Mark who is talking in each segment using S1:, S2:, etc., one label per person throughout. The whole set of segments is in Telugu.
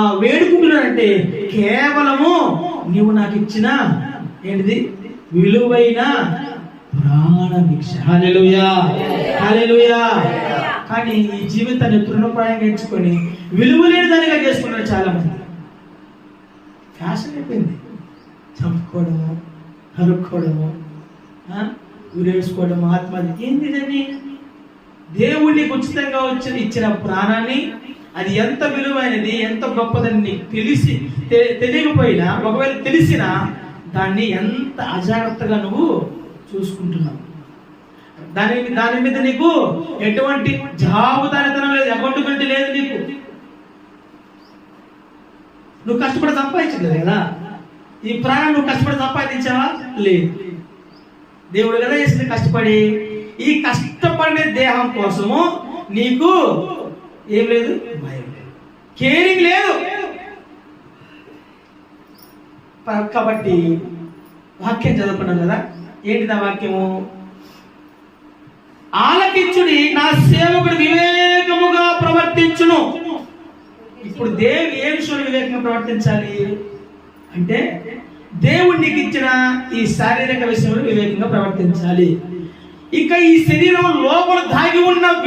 S1: ఆ వేడుకుంటున్నాడంటే కేవలము నీవు నాకు ఇచ్చిన ఏంటిది? విలువైన ప్రాణ భిక్ష. కానీ ఈ జీవితాన్ని తృణప్రాయంగా ఎంచుకొని విలువ లేని దానిగా చేసుకున్నారు చాలా మంది ఫ్యాషన్ అయిపోయింది చంపుకోవడము నరుక్కోవడము ఆ, ఉరేసుకోవడము ఆత్మహత్య. ఏంది ఇదని దేవుడికి ఉచితంగా వచ్చిన ఇచ్చిన ప్రాణాన్ని అది ఎంత విలువైనది ఎంత గొప్పదని నీకు తెలిసి తెలియకపోయినా ఒకవేళ తెలిసినా దాన్ని ఎంత అజాగ్రత్తగా నువ్వు చూసుకుంటున్నావు. దాని దాని మీద నీకు ఎటువంటి జవాబుదారితనం లేదు అకౌంటబిలిటీ లేదు నీకు. నువ్వు కష్టపడి సంపాదించలేదు కదా? ఈ ప్రాణం నువ్వు కష్టపడి సంపాదించావా? లేదు. దేవుడు కదా చేసింది కష్టపడి. ఈ కష్టపడిన దేహం కోసము నీకు ఏం లేదు? భయం లేదు. కేరింగ్ లేదు. కాబట్టి వాక్యం చదువుకున్నాం కదా? ఏంటిది ఆ వాక్యము? ఆలకించుడి నా సేవకుడు వివేకముగా ప్రవర్తించును. ఇప్పుడు దేవుడు ఏ విషయంలో వివేకంగా ప్రవర్తించాలి? అంటే దేవుడు నీకు ఇచ్చిన ఈ శారీరక విషయంలో వివేకంగా ప్రవర్తించాలి. ఇక ఈ శరీరం లోపల దాగి ఉన్న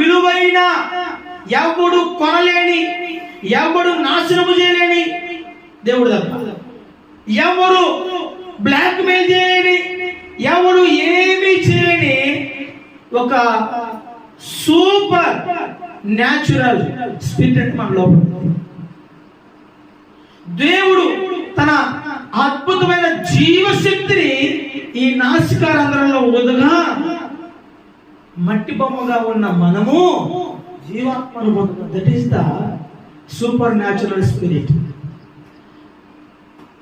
S1: ఎవడు కొనలేని ఎవడు నాశనము చేయలేని దేవుడు తప్ప. ఎవరు బ్లాక్ మెయిల్ చేయలేని ఎవడు ఏమీ చేయలేని ఒక సూపర్ న్యాచురల్ స్పిరిట్ మన లోపల దేవుడు తన అద్భుతమైన జీవశక్తిని ఈ నాసికారంధ్రంలో వదుగా మట్టి బొమ్మగా ఉన్న మనము జీవాత్మను పొందడం that is the supernatural spirit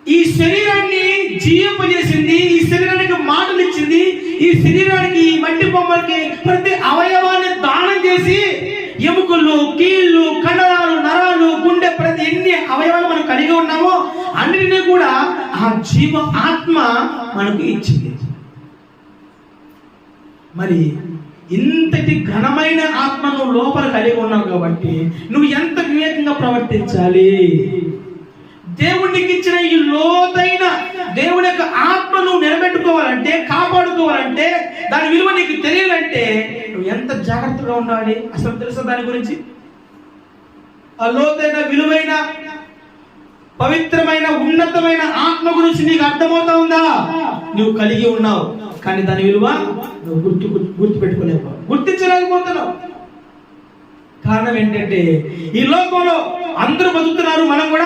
S1: ఈ శరీరాన్ని జీవింపజేసింది ఈ శరీరానికి మాటలు ఇచ్చింది ఈ శరీరానికి ఈ మట్టి బొమ్మలకి ప్రతి అవయవాన్ని దానం చేసి ఎముకలు కీళ్ళు కండరాలు నరాలు గుండె ప్రతి ఎన్ని అవయవాలు మనం కలిగి ఉన్నామో అన్నిటినీ కూడా ఆ జీవ ఆత్మ మనకు ఇచ్చింది. మరి ఇంతటి ఘనమైన ఆత్మ నువ్వు లోపల కలిగి ఉన్నావు కాబట్టి నువ్వు ఎంత వివేకంగా ప్రవర్తించాలి? దేవునికి ఇచ్చిన ఈ లోతైన దేవుని యొక్క ఆత్మను నిలబెట్టుకోవాలంటే కాపాడుకోవాలంటే దాని విలువ నీకు తెలియాలంటే నువ్వు ఎంత జాగ్రత్తగా ఉండాలి? అసలు తెలుసా దాని గురించి? ఆ లోతైన విలువైన పవిత్రమైన ఉన్నతమైన ఆత్మ గురించి నీకు అర్థమవుతా ఉందా? నువ్వు కలిగి ఉన్నావు. కానీ దాని విలువ నువ్వు గుర్తు గుర్తు పెట్టుకోలేవు గుర్తించలేకపోతున్నావు. కారణం ఏంటంటే ఈ లోకంలో అందరూ బతుకుతున్నారు మనం కూడా